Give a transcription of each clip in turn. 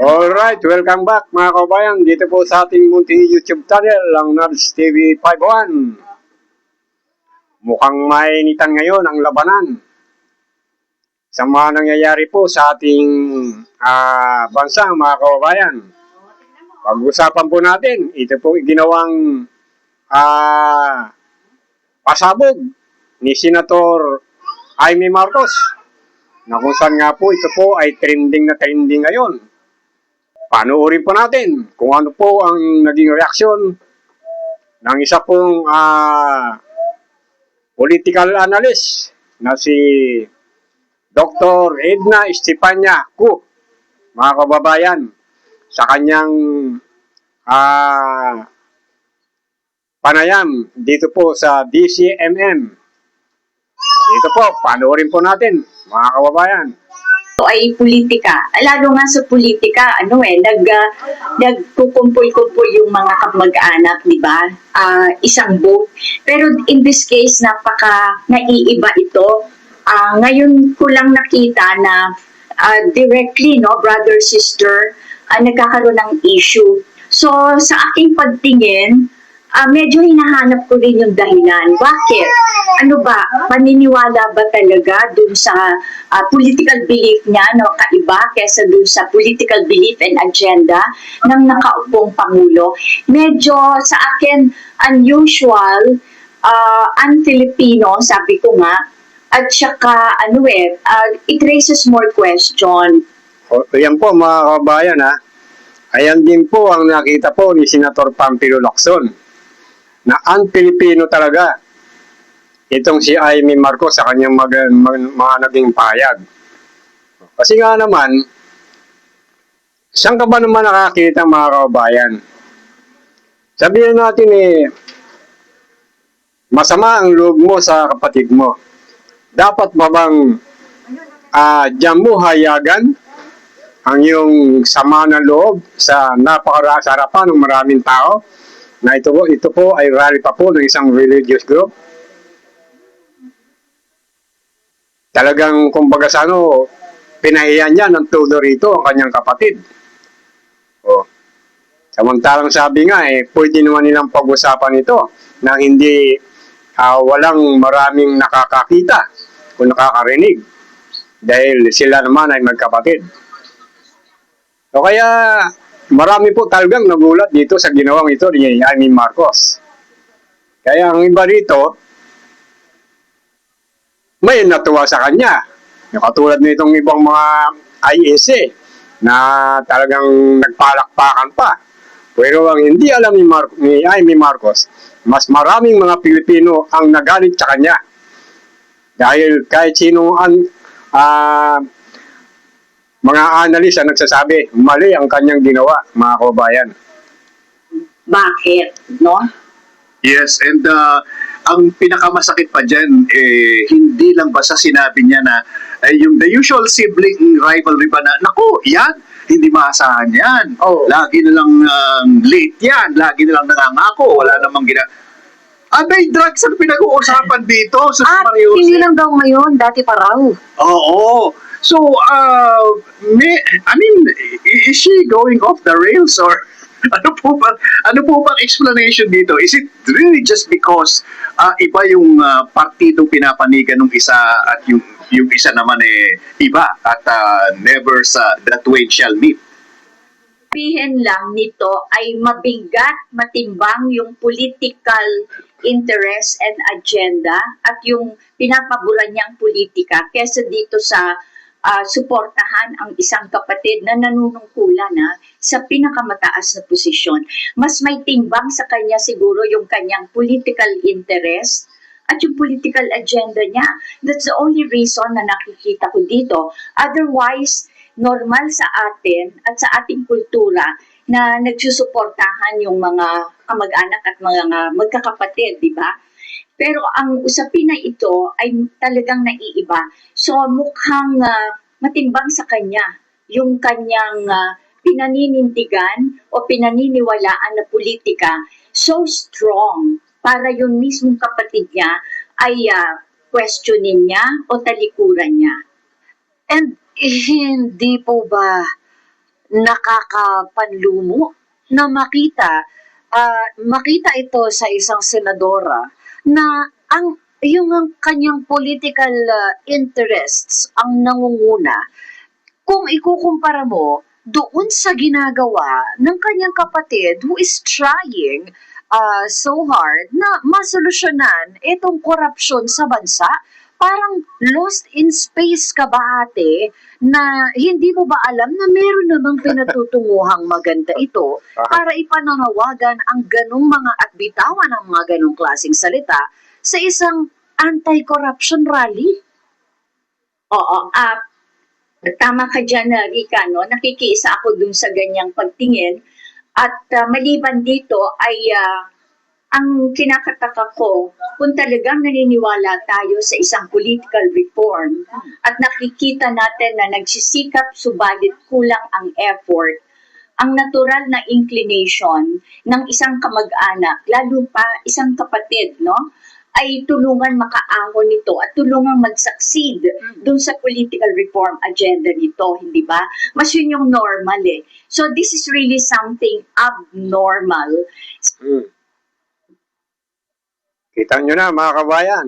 Alright, welcome back mga kabayan. Dito po sa ating munting YouTube channel, ang Nards TV 51. Mukhang mainitan ngayon ang labanan. Sa mga nangyayari po sa ating ah, bansa mga kababayan. Pag-usapan po natin, ito po ginawang ah, pasabog ni Senator Jaime Marcos na kung nga po ito po ay trending na trending ngayon. Panoorin po natin kung ano po ang naging reaksyon ng isa pong ah, political analyst na si Dr. Edna Estefania Ku, mga kababayan, sa kanyang ah, panayam dito po sa DCMM. Dito po, panoorin po natin, mga kababayan. ito ay politika. Lalo nga sa politika, ano eh, nag, uh, nagkukumpul-kumpul yung mga kamag-anak, di ba? Ah, isang vote. Pero in this case, napaka naiiba ito. Ah, ngayon ko lang nakita na ah, directly, no, brother, sister, ah, nagkakaroon ng issue. So, sa aking pagtingin, ah, medyo hinahanap ko rin yung dahilan. Bakit? Ano ba? Paniniwala ba talaga dun sa ah, political belief niya no kaiba kesa dun sa political belief and agenda ng nakaupong pangulo? Medyo sa akin unusual, uh, un-Filipino, sabi ko nga, at saka ano eh, ah, it raises more question. O, yan po mga kabayan ha. Ayan din po ang nakita po ni Senator Pampilo Lacson na ang Pilipino talaga itong si Amy Marcos sa kanyang mag, mag- mga naging payag. Kasi nga naman, saan ka ba naman nakakita mga kabayan? Sabihin natin eh, masama ang loob mo sa kapatid mo. Dapat ba bang ah diyan mo hayagan ang iyong sama ng loob sa napakarasarapan ng maraming tao na ito po, ito po ay rally pa po ng isang religious group. Talagang kumbaga sa ano, pinahiyan niya ng todo rito ang kanyang kapatid. Oh. Samantalang sabi nga eh, pwede naman nilang pag-usapan ito na hindi ah, walang maraming nakakakita o nakakarinig dahil sila naman ay magkapatid. So kaya marami po talagang nagulat dito sa ginawang ito ni Amy Marcos. Kaya ang iba dito, may natuwa sa kanya. Yung katulad nitong ibang mga ISA na talagang nagpalakpakan pa. Pero ang hindi alam ni, Mar- ni Amy Marcos, mas maraming mga Pilipino ang nagalit sa kanya. Dahil kahit sino ang ah, mga analis ang nagsasabi, mali ang kanyang ginawa, mga kababayan. Bakit? No? Yes, and uh, ang pinakamasakit pa dyan, eh, hindi lang basta sinabi niya na eh, yung the usual sibling rivalry ba na, naku, yan, hindi maasahan yan. Oh. Lagi na lang um, late yan, lagi na lang nangangako, wala namang gina... Abay, drugs ang pinag-uusapan dito sa At Mario. hindi lang daw ngayon, dati pa raw. Oo. So, uh, may, I mean, is she going off the rails or ano po ba ano po bang explanation dito? Is it really just because uh, iba yung uh, partidong pinapanigan ng isa at yung yung isa naman eh iba at uh, never sa that way shall meet? sabihin lang nito ay mabigat, matimbang yung political interest and agenda at yung pinapaboran niyang politika kesa dito sa ah, suportahan ang isang kapatid na nanunungkulan na sa pinakamataas na posisyon. Mas may timbang sa kanya siguro yung kanyang political interest at yung political agenda niya. That's the only reason na nakikita ko dito. Otherwise, normal sa atin at sa ating kultura na nagsusuportahan yung mga kamag-anak at mga magkakapatid, di ba? Pero ang usapin na ito ay talagang naiiba. So mukhang ah, matimbang sa kanya yung kanyang ah, pinaninindigan o pinaniniwalaan na politika so strong para yung mismong kapatid niya ay ah, questionin niya o talikuran niya. And hindi po ba nakakapanlumo na makita ah, makita ito sa isang senadora na ang yung ang kanyang political ah, interests ang nangunguna. Kung ikukumpara mo doon sa ginagawa ng kanyang kapatid who is trying ah, so hard na masolusyonan itong korupsyon sa bansa parang lost in space ka ba ate na hindi mo ba alam na meron namang pinatutunguhang maganda ito para ipananawagan ang ganong mga at bitawan ang mga ganong klaseng salita sa isang anti-corruption rally? Oo, ah, tama ka dyan, na Rika, no? Nakikiisa ako dun sa ganyang pagtingin. At ah, maliban dito ay ah, ang kinakataka ko, kung talagang naniniwala tayo sa isang political reform at nakikita natin na nagsisikap subalit kulang ang effort, ang natural na inclination ng isang kamag-anak, lalo pa isang kapatid, no? ay tulungan makaahon nito at tulungan mag-succeed dun sa political reform agenda nito, hindi ba? Mas yun yung normal eh. So this is really something abnormal. Hmm. Kita nyo na mga kabayan,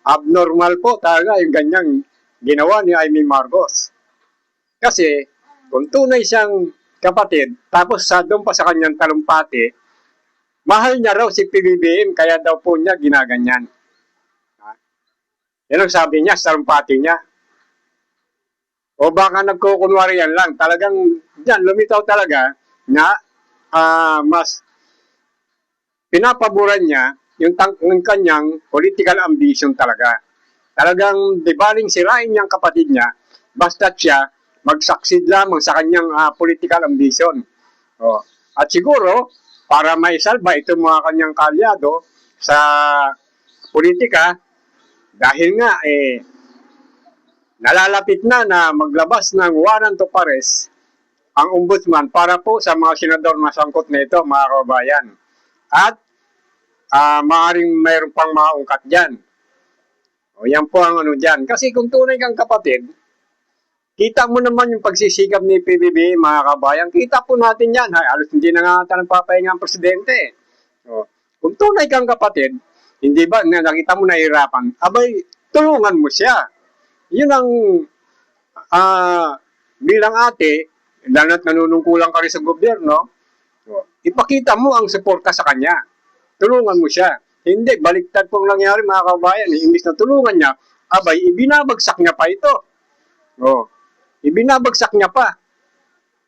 abnormal po talaga yung ganyang ginawa ni Amy Marcos. Kasi kung tunay siyang kapatid, tapos sa doon pa sa kanyang talumpati, mahal niya raw si PBBM, kaya daw po niya ginaganyan. Ha? Yan ang sabi niya sa talumpati niya. O baka nagkukunwari yan lang, talagang yan, lumitaw talaga na ah, mas pinapaboran niya yung, tang- yung kanyang political ambition talaga. Talagang dibaling sirain niyang kapatid niya, basta siya mag-succeed lamang sa kanyang ah, political ambition. Oh. At siguro, para maisalba itong mga kanyang kalyado sa politika, dahil nga, eh, nalalapit na na maglabas ng warrant of arrest ang ombudsman para po sa mga senador na sangkot na ito, mga kabayan. At ah maaaring mayroon pang maungkat dyan. O yan po ang ano dyan. Kasi kung tunay kang kapatid, kita mo naman yung pagsisikap ni PBB, mga kabayan. Kita po natin yan. Ay, alos hindi na nga ata nagpapahinga ang presidente. O, kung tunay kang kapatid, hindi ba na nakita mo nahihirapan, abay, tulungan mo siya. Yun ang ah bilang ate, lalo na't nanunungkulan ka rin sa gobyerno, ipakita mo ang suporta sa kanya tulungan mo siya. Hindi, baliktad pong nangyari mga kabayan. Imbis na tulungan niya, abay, ibinabagsak niya pa ito. Oh, ibinabagsak niya pa.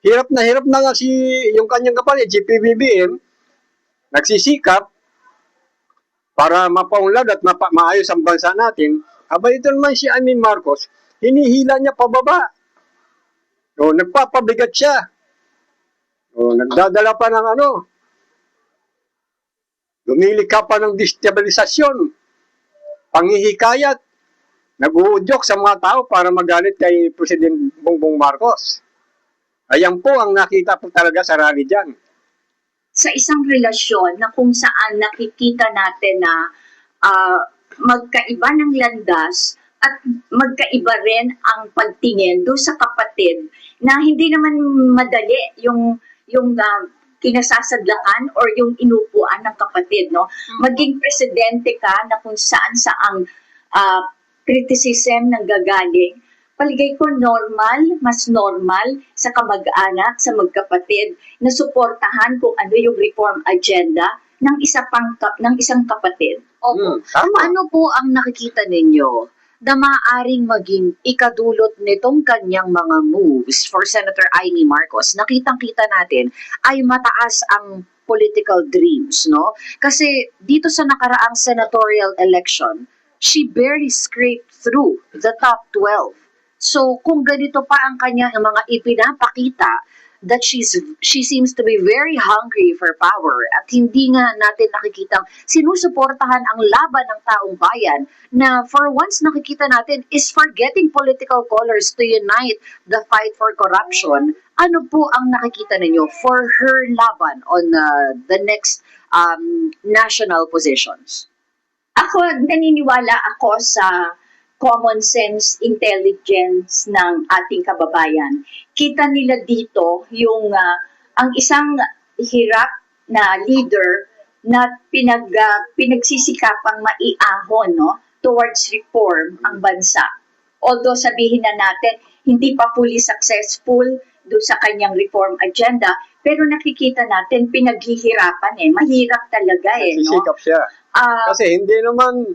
Hirap na hirap na nga si yung kanyang kapatid, si PBBM, nagsisikap para mapaunlad at mapa, maayos ang bansa natin. Abay, ito naman si Amy Marcos, hinihila niya pababa. Oh, nagpapabigat siya. Oh, nagdadala pa ng ano, Lumili ka pa ng destabilisasyon, panghihikayat, nag-uudyok sa mga tao para magalit kay President Bongbong Marcos. Ayan po ang nakita po talaga sa rally dyan. Sa isang relasyon na kung saan nakikita natin na ah, magkaiba ng landas at magkaiba rin ang pagtingin do sa kapatid na hindi naman madali yung yung ah, kinasasadlakan or yung inupuan ng kapatid no maging presidente ka na kung saan saang ah, criticism ng gagaling paligay ko normal, mas normal sa kamag-anak, sa magkapatid na suportahan kung ano yung reform agenda ng isa pang ng isang kapatid. Opo. Hmm, tama. Ano po ang nakikita ninyo na maaaring maging ikadulot nitong kanyang mga moves for Senator Amy Marcos? Nakitang-kita natin ay mataas ang political dreams, no? Kasi dito sa nakaraang senatorial election, she barely scraped through the top 12. So, kung ganito pa ang kanyang mga ipinapakita, that she's she seems to be very hungry for power at hindi nga natin nakikitang sinusuportahan ang laban ng taong bayan na for once nakikita natin is forgetting political colors to unite the fight for corruption. Ano po ang nakikita ninyo for her laban on uh, the next um, national positions? Ako, naniniwala ako sa common sense intelligence ng ating kababayan. Kita nila dito yung ah, ang isang hirap na leader na pinag ah, pinagsisikapang maiahon no towards reform ang bansa. Although sabihin na natin hindi pa fully successful do sa kanyang reform agenda, pero nakikita natin pinaghihirapan eh. Mahirap talaga eh, no? Siya. Ah, Kasi hindi naman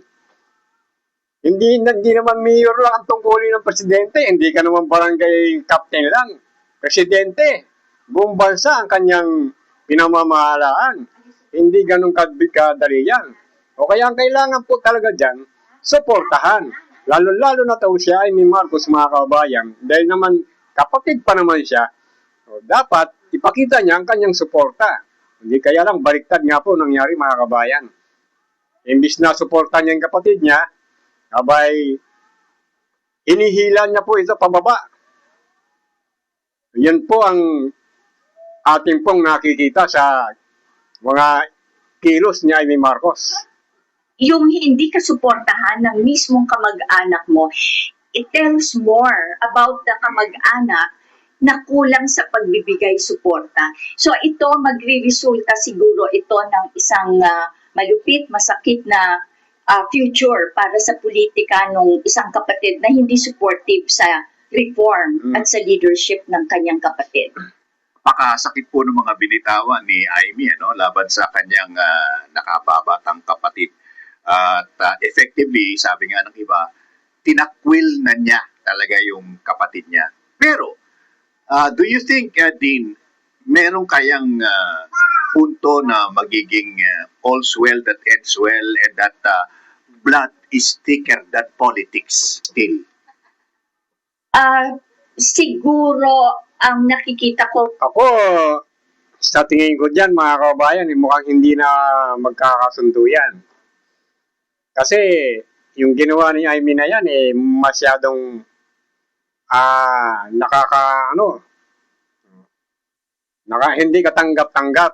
hindi hindi naman mayor lang ang tungkulin ng presidente, hindi ka naman barangay captain lang. Presidente, buong bansa ang kanyang pinamamahalaan. Hindi ganun kad- kadali yan. O kaya ang kailangan po talaga dyan, suportahan. Lalo-lalo na to siya ay ni Marcos mga kabayan. Dahil naman kapatid pa naman siya. O, dapat ipakita niya ang kanyang suporta. Hindi kaya lang baliktad nga po nangyari mga kabayan. Imbis na suportan niya yung kapatid niya, abay, inihila niya po ito pababa. Yan po ang ating pong nakikita sa mga kilos ni Amy Marcos. yung hindi ka suportahan ng mismong kamag-anak mo, it tells more about the kamag-anak na kulang sa pagbibigay suporta. So ito magre-resulta siguro ito ng isang ah, malupit, masakit na ah, future para sa politika ng isang kapatid na hindi supportive sa reform Mm. at sa leadership ng kanyang kapatid. Pakasakit po ng mga binitawan ni Amy ano, laban sa kanyang ah, nakababatang kapatid. At ah, effectively, sabi nga ng iba, tinakwil na niya talaga yung kapatid niya. Pero, ah, do you think, uh, Dean, meron kayang ah, punto na magiging ah, all's well that ends well and that ah, blood is thicker than politics still? Ah, siguro ang nakikita ko Ako, sa tingin ko dyan, mga kabayan, eh, mukhang hindi na magkakasundo yan. Kasi, yung ginawa ni Amy na yan, eh, masyadong, ah, nakaka, ano, naka, hindi katanggap-tanggap.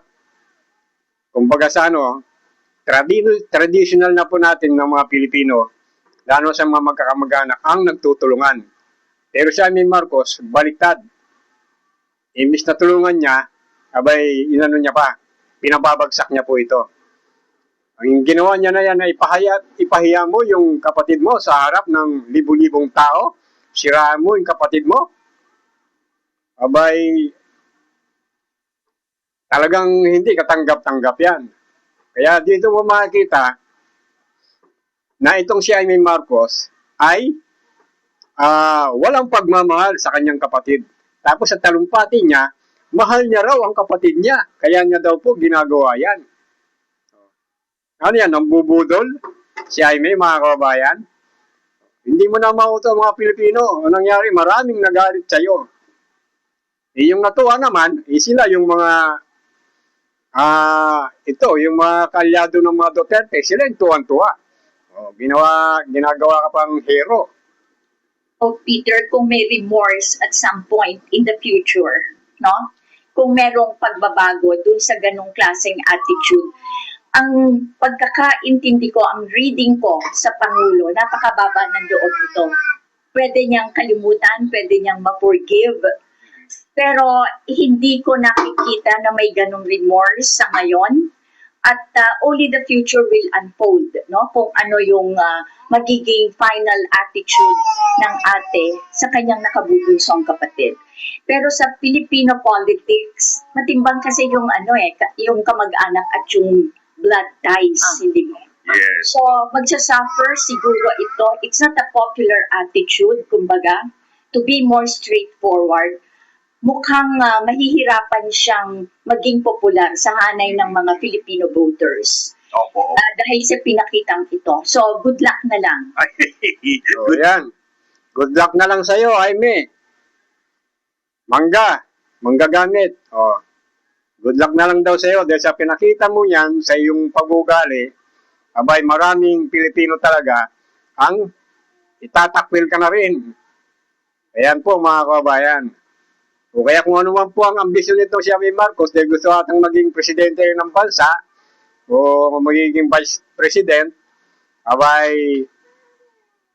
Kumbaga sa ano, tradi- traditional na po natin ng mga Pilipino, lalo sa mga magkakamag-anak, ang nagtutulungan. Pero si Amy Marcos, baliktad imbis na tulungan niya, abay, inano niya pa, pinababagsak niya po ito. Ang ginawa niya na yan ay ipahaya, ipahiya mo yung kapatid mo sa harap ng libu-libong tao, siraan mo yung kapatid mo, abay, talagang hindi katanggap-tanggap yan. Kaya dito mo makikita na itong si Amy Marcos ay ah, walang pagmamahal sa kanyang kapatid. Tapos sa talumpati niya, mahal niya raw ang kapatid niya. Kaya niya daw po ginagawa yan. Ano yan, ang bubudol? Si Jaime, mga kababayan? Hindi mo na mauto mga Pilipino. Anong nangyari? Maraming nagalit sa'yo. Eh, yung natuwa naman, eh, sila yung mga ah ito, yung mga kalyado ng mga Duterte, sila yung tuwan-tuwa. Oh, ginawa, ginagawa ka pang hero. of Peter kung may remorse at some point in the future, no? Kung merong pagbabago dun sa ganong klaseng attitude. Ang pagkakaintindi ko, ang reading ko sa Pangulo, napakababa ng loob nito. Pwede niyang kalimutan, pwede niyang ma-forgive. Pero hindi ko nakikita na may ganong remorse sa ngayon. At uh, only the future will unfold, no? Kung ano yung uh, magiging final attitude ng ate sa kanyang nakabubunsong kapatid. Pero sa Filipino politics, matimbang kasi yung ano eh, yung kamag-anak at yung blood ties, Ah. hindi mo. Yes. So, magsasuffer siguro ito. It's not a popular attitude, kumbaga, to be more straightforward. Mukhang ah, mahihirapan siyang maging popular sa hanay ng mga Filipino voters Opo. ah, dahil sa pinakitang ito. So, good luck na lang. Ay, So, yan. Good luck na lang sa'yo, Jaime. Mangga. Mangga gamit. Oh. Good luck na lang daw sa'yo dahil sa pinakita mo yan sa iyong pag-ugali, abay maraming Pilipino talaga ang itatakwil ka na rin. Ayan po mga kababayan. O kaya kung ano man po ang ambisyon nito si Amy Marcos dahil gusto atang maging presidente ng bansa o magiging vice president, abay,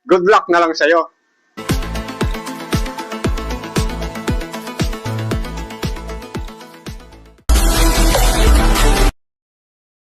good luck na lang sa'yo.